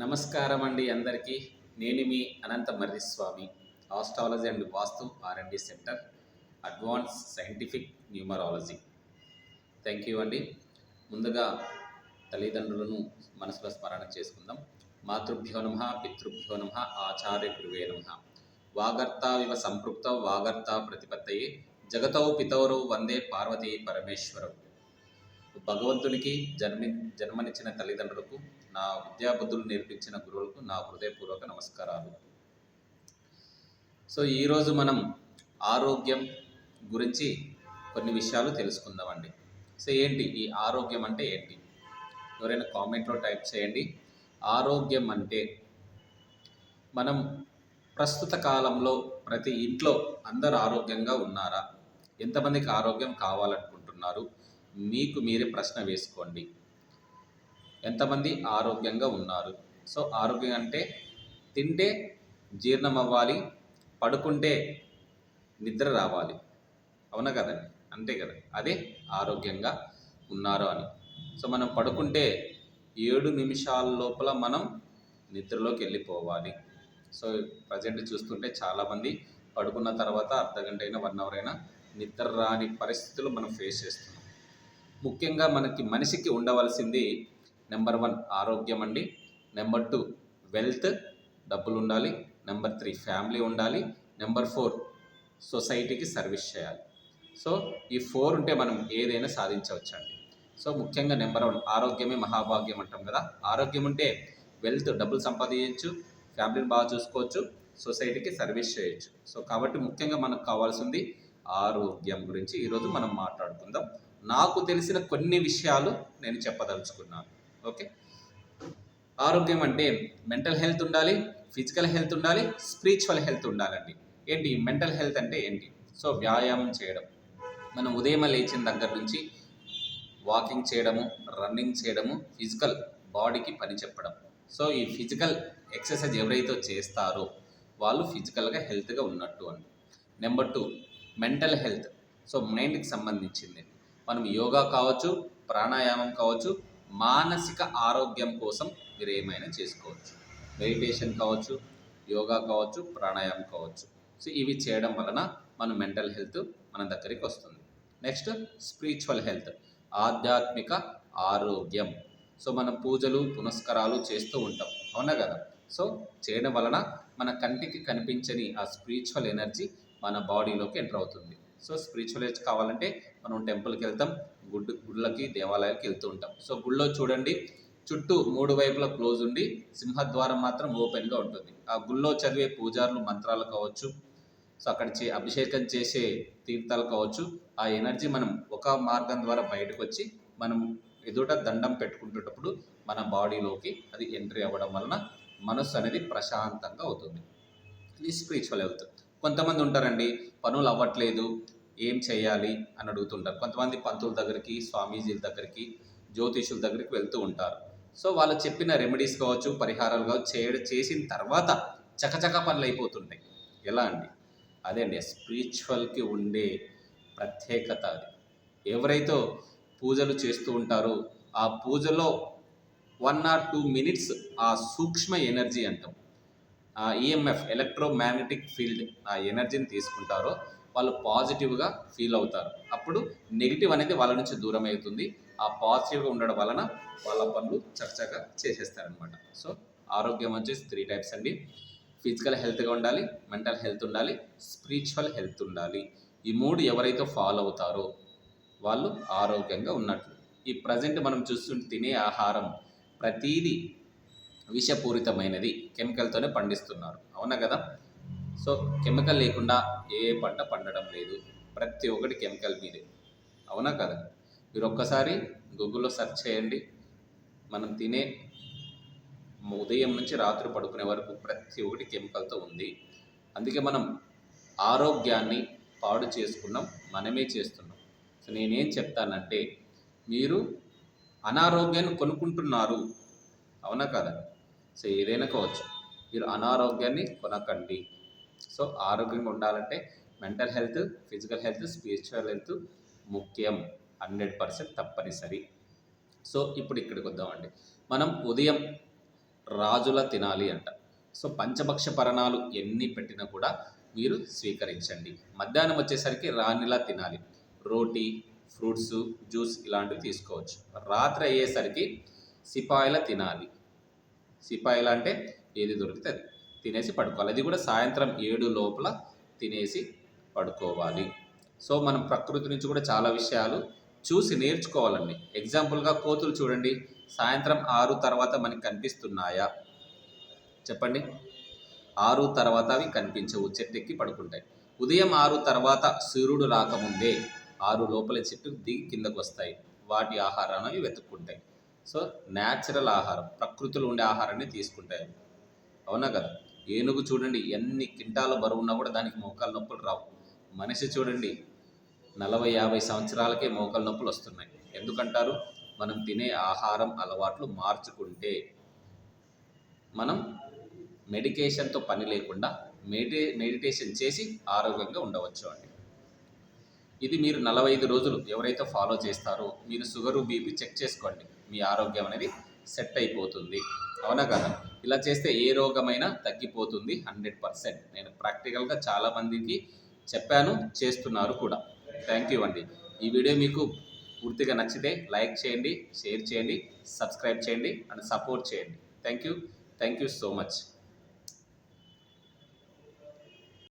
నమస్కారం అండి అందరికీ. నేను మీ Ananta Marriswamy astrology and Vastu RMD centre advance scientific numerology. Thank you అండి. ముందుగా తల్లిదండ్రులను మనసులో స్మరణ చేసుకుందాం. మాతృభ్యో నమ పితృభ్యో నమ ఆచార్య గురువే నమ. వాగర్తావివ సంపృక్త వాగర్త ప్రతిపత్తయే జగతౌ పితౌరౌ వందే పార్వతీ పరమేశ్వరవు భగవంతునికి జన్మి జన్మనిచ్చిన తల్లిదండ్రులకు నా విద్యాబుద్ధులు నేర్పించిన గురువులకు నా హృదయపూర్వక నమస్కారాలు. సో ఈరోజు మనం ఆరోగ్యం గురించి కొన్ని విషయాలు తెలుసుకుందామండి. సో ఏంటి? ఈ ఆరోగ్యం అంటే ఏంటి? ఎవరైనా కామెంట్లో టైప్ చేయండి. ఆరోగ్యం అంటే మనం ప్రస్తుత కాలంలో ప్రతి ఇంట్లో అందరు ఆరోగ్యంగా ఉన్నారా? ఎంతమందికి ఆరోగ్యం కావాలనుకుంటున్నారు? మీకు మీరే ప్రశ్న వేసుకోండి. ఎంతమంది ఆరోగ్యంగా ఉన్నారు? సో ఆరోగ్యం అంటే తింటే జీర్ణం అవ్వాలి పడుకుంటే నిద్ర రావాలి. అవునా కదండి? అంతే కదా? అదే ఆరోగ్యంగా ఉన్నారు అని. సో మనం పడుకుంటే ఏడు నిమిషాల లోపల మనం నిద్రలోకి వెళ్ళిపోవాలి. సో ప్రజెంట్ చూస్తుంటే చాలామంది పడుకున్న తర్వాత అర్ధ గంట అయినా వన్ అవర్ అయినా నిద్ర రాని పరిస్థితులు మనం ఫేస్ చేస్తున్నాం. ముఖ్యంగా మనకి మనిషికి ఉండవలసింది నెంబర్ వన్ ఆరోగ్యం అండి. నెంబర్ టూ వెల్త్ డబ్బులు ఉండాలి. నెంబర్ త్రీ ఫ్యామిలీ ఉండాలి. నెంబర్ ఫోర్ సొసైటీకి సర్వీస్ చేయాలి. సో ఈ ఫోర్ ఉంటే మనం ఏదైనా సాధించవచ్చండి. సో ముఖ్యంగా నెంబర్ వన్ ఆరోగ్యమే మహాభాగ్యం అంటాం కదా. ఆరోగ్యం ఉంటే వెల్త్ డబ్బులు సంపాదించవచ్చు ఫ్యామిలీని బాగా చూసుకోవచ్చు సొసైటీకి సర్వీస్ చేయొచ్చు. సో కాబట్టి ముఖ్యంగా మనకు కావాల్సింది ఆరోగ్యం గురించి ఈరోజు మనం మాట్లాడుకుందాం. నాకు తెలిసిన కొన్ని విషయాలు నేను చెప్పదలుచుకున్నాను. ఓకే? ఆరోగ్యం అంటే మెంటల్ హెల్త్ ఉండాలి ఫిజికల్ హెల్త్ ఉండాలి స్పిరిచువల్ హెల్త్ ఉండాలండి. ఏంటి? మెంటల్ హెల్త్ అంటే ఏంటి? సో వ్యాయామం చేయడం. మనం ఉదయం లేచిన దగ్గర నుంచి వాకింగ్ చేయడము రన్నింగ్ చేయడము ఫిజికల్ బాడీకి పని చెప్పడం. సో ఈ ఫిజికల్ ఎక్సర్సైజ్ ఎవరైతే చేస్తారో వాళ్ళు ఫిజికల్గా హెల్త్గా ఉన్నట్టు అండి. Number two mental health. So మైండ్కి సంబంధించింది. మనం యోగా కావచ్చు ప్రాణాయామం కావచ్చు మానసిక ఆరోగ్యం కోసం మీరు ఏమైనా చేసుకోవచ్చు. మెడిటేషన్ కావచ్చు యోగా కావచ్చు ప్రాణాయామం కావచ్చు. సో ఇవి చేయడం వలన మన మెంటల్ హెల్త్ మన దగ్గరికి వస్తుంది. నెక్స్ట్ స్పిరిచువల్ హెల్త్ ఆధ్యాత్మిక ఆరోగ్యం. సో మనం పూజలు పునస్కారాలు చేస్తూ ఉంటాం. అవునా కదా? సో చేయడం వలన మన కంటికి కనిపించని ఆ స్పిరిచువల్ ఎనర్జీ మన బాడీలోకి ఎంటర్ అవుతుంది. సో స్పిరిచువల్ ఎనర్జీ కావాలంటే మనం టెంపుల్కి వెళ్తాం గుడ్ గుళ్ళకి దేవాలయాలకి వెళ్తూ ఉంటాం. సో గుళ్ళో చూడండి చుట్టూ మూడు వైపులా క్లోజ్ ఉండి సింహద్వారం మాత్రం ఓపెన్గా ఉంటుంది. ఆ గుళ్ళో చదివే పూజారులు మంత్రాలు కావచ్చు సో అక్కడ చే అభిషేకం చేసే తీర్థాలు కావచ్చు ఆ ఎనర్జీ మనం ఒక మార్గం ద్వారా బయటకు వచ్చి మనం ఎదుట దండం పెట్టుకుంటున్నప్పుడు మన బాడీలోకి అది ఎంట్రీ అవ్వడం వలన మనస్సు అనేది ప్రశాంతంగా అవుతుంది. ఇది స్పిరిచువల్ హెల్త్ కొంతమంది ఉంటారండి పనులు అవ్వట్లేదు ఏం చేయాలి అని అడుగుతుంటారు. కొంతమంది పంతుల దగ్గరికి స్వామీజీల దగ్గరికి జ్యోతిషుల దగ్గరికి వెళ్తూ ఉంటారు. సో వాళ్ళు చెప్పిన రెమెడీస్ కావచ్చు పరిహారాలు కావచ్చు చేయడం చేసిన తర్వాత చకచక పనులు అయిపోతుంటాయి. ఎలా అండి? అదే అండి స్పిరిచువల్కి ఉండే ప్రత్యేకత అది. ఎవరైతే పూజలు చేస్తూ ఉంటారో ఆ పూజలో వన్ ఆర్ టూ మినిట్స్ ఆ సూక్ష్మ ఎనర్జీ అంటాం. ఆ ఈఎంఎఫ్ ఎలక్ట్రోమాగ్నెటిక్ ఫీల్డ్ ఆ ఎనర్జీని తీసుకుంటారో వాళ్ళు పాజిటివ్గా ఫీల్ అవుతారు. అప్పుడు నెగిటివ్ అనేది వాళ్ళ నుంచి దూరం అవుతుంది ఆ పాజిటివ్గా ఉండడం వలన వాళ్ళ పనులు చక్కగా చేసేస్తారనమాట సో ఆరోగ్యం వచ్చేసి త్రీ టైప్స్ అండి. ఫిజికల్ హెల్త్గా ఉండాలి మెంటల్ హెల్త్ ఉండాలి స్పిరిచువల్ హెల్త్ ఉండాలి. ఈ మూడు ఎవరైతే ఫాలో అవుతారో వాళ్ళు ఆరోగ్యంగా ఉన్నట్లు. ఈ ప్రజెంట్ మనం చూస్తుంటే తినే ఆహారం ప్రతీది విషపూరితమైనది కెమికల్తోనే పండిస్తున్నారు. అవునా కదా? సో కెమికల్ లేకుండా ఏ పంట పండడం లేదు. ప్రతి ఒక్కటి కెమికల్ మీదే. అవునా కదా? మీరు ఒక్కసారి గూగుల్లో సెర్చ్ చేయండి. మనం తినే ఉదయం నుంచి రాత్రి పడుకునే వరకు ప్రతి ఒక్కటి కెమికల్తో ఉంది. అందుకే మనం ఆరోగ్యాన్ని పాడు చేసుకున్నాం మనమే చేస్తున్నాం. సో నేనేం చెప్తానంటే మీరు అనారోగ్యాన్ని కొనుక్కుంటున్నారు. అవునా కదా? సో ఏదైనా కావచ్చు. మీరు అనారోగ్యాన్ని కొనకండి. సో ఆరోగ్యంగా ఉండాలంటే mental health physical health spiritual health ముఖ్యం. హండ్రెడ్ పర్సెంట్ తప్పనిసరి. సో ఇప్పుడు ఇక్కడికి వద్దామండి. మనం ఉదయం రాజుల తినాలి అంట. సో పంచభక్ష పరణాలు ఎన్ని పెట్టినా కూడా మీరు స్వీకరించండి. మధ్యాహ్నం వచ్చేసరికి రాణిలా తినాలి. రోటీ ఫ్రూట్స్ జ్యూస్ ఇలాంటివి తీసుకోవచ్చు. రాత్రి అయ్యేసరికి సిపాయిల తినాలి. సిపాయిల అంటే ఏది దొరికితే అది తినేసి పడుకోవాలి. అది కూడా సాయంత్రం ఏడు లోపల తినేసి పడుకోవాలి. సో మనం ప్రకృతి నుంచి కూడా చాలా విషయాలు చూసి నేర్చుకోవాలండి. ఎగ్జాంపుల్గా కోతులు చూడండి. సాయంత్రం ఆరు తర్వాత మనకి కనిపిస్తున్నాయా? చెప్పండి. ఆరు తర్వాత అవి కనిపించవు. చెట్టు ఎక్కి పడుకుంటాయి. ఉదయం ఆరు తర్వాత సూర్యుడు రాకముందే ఆరు లోపల చెట్టు దిగి కిందకు వస్తాయి. వాటి ఆహారాన్ని అవి వెతుక్కుంటాయి. సో న్యాచురల్ ఆహారం ప్రకృతిలో ఉండే ఆహారాన్ని తీసుకుంటాయి. అవునా కదా? ఏనుగు చూడండి ఎన్ని కింటాల బరువు ఉన్నా కూడా దానికి మోకాలు నొప్పులు రావు. మనిషి చూడండి నలభై యాభై సంవత్సరాలకే మోకాలు నొప్పులు వస్తున్నాయి. ఎందుకంటారు? మనం తినే ఆహారం అలవాట్లు మార్చుకుంటే మనం మెడికేషన్తో పని లేకుండా మెడి మెడిటేషన్ చేసి ఆరోగ్యంగా ఉండవచ్చు అండి. ఇది మీరు నలభై ఐదు రోజులు ఎవరైతే ఫాలో చేస్తారో మీరు షుగరు బీపీ చెక్ చేసుకోండి. మీ ఆరోగ్యం అనేది సెట్ అయిపోతుంది. అవునా కదా? ఇలా చేస్తే ఏ రోగమైనా తగ్గిపోతుంది హండ్రెడ్ పర్సెంట్. నేను ప్రాక్టికల్గా చాలామందికి చెప్పాను చేస్తున్నారు కూడా. థ్యాంక్ యూ అండి. ఈ వీడియో మీకు పూర్తిగా నచ్చితే లైక్ చేయండి షేర్ చేయండి సబ్స్క్రైబ్ చేయండి అండ్ సపోర్ట్ చేయండి. Thank you. Thank you so much.